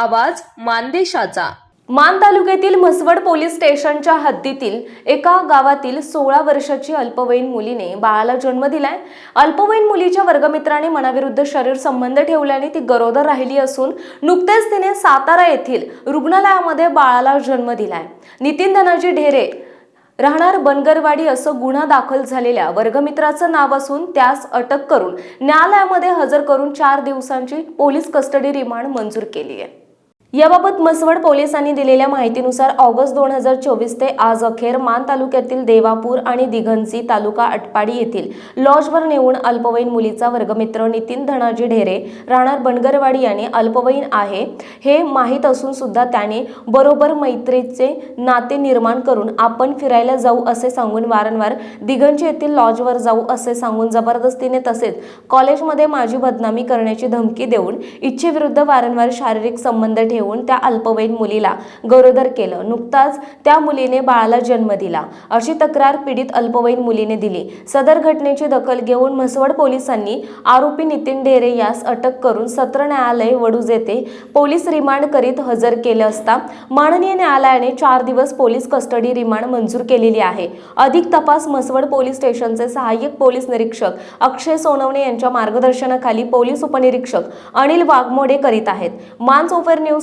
आवाज मानदेशाचा. मान तालुक्यातील म्हसवड पोलीस स्टेशनच्या हद्दीतील एका गावातील सोळा वर्षाची अल्पवयीन मुलीने बाळाला जन्म दिलाय. अल्पवयीन मुलीच्या वर्गमित्राने मनाविरुद्ध शरीर संबंध ठेवल्याने ती गरोदर राहिली असून नुकतेच तिने सातारा येथील रुग्णालयामध्ये बाळाला जन्म दिलाय. नितीन धनाजी ढेरे राहणार बनगरवाडी असं गुन्हा दाखल झालेल्या वर्गमित्राचं नाव असून त्यास अटक करून न्यायालयामध्ये हजर करून चार दिवसांची पोलीस कस्टडी रिमांड मंजूर केली आहे. याबाबत मसवड पोलिसांनी दिलेल्या माहितीनुसार ऑगस्ट दोन हजार चोवीस ते आज अखेर मान तालुक्यातील देवापूर आणि दिघंसी तालुका अटपाडी येथील लॉजवर नेऊन अल्पवयीन मुलीचा वर्गमित्र नितीन धनाजी ढेरे राहणार बनगरवाडी याने अल्पवयीन आहे हे माहीत असून सुद्धा त्याने बरोबर मैत्रीचे नाते निर्माण करून आपण फिरायला जाऊ असे सांगून वारंवार दिघंची येथील लॉजवर जाऊ असे सांगून जबरदस्तीने तसेच कॉलेजमध्ये माझी बदनामी करण्याची धमकी देऊन इच्छेविरुद्ध वारंवार शारीरिक संबंध ठेवून त्या अल्पवयीन मुलीला गरोदर केलं. नुकताच त्या मुलीने बाळाला जन्म दिला. अशी तक्रार पीडित अल्पवयीन मुलीने दिली. सदर घटनेची दखल घेऊन म्हसवड पोलिसांनी आरोपी नितीन ढेरे यास अटक करून सत्र न्यायालय वडूज येथे पोलीस रिमांड करीत हजर केले असता माननीय न्यायालयाने चार दिवस पोलीस कस्टडी रिमांड मंजूर केलेली आहे. अधिक तपास म्हसवड पोलीस स्टेशनचे सहाय्यक पोलीस निरीक्षक अक्षय सोनवणे यांच्या मार्गदर्शनाखाली पोलीस उपनिरीक्षक अनिल वाघमोडे करीत आहेत. मानसोफर न्यूज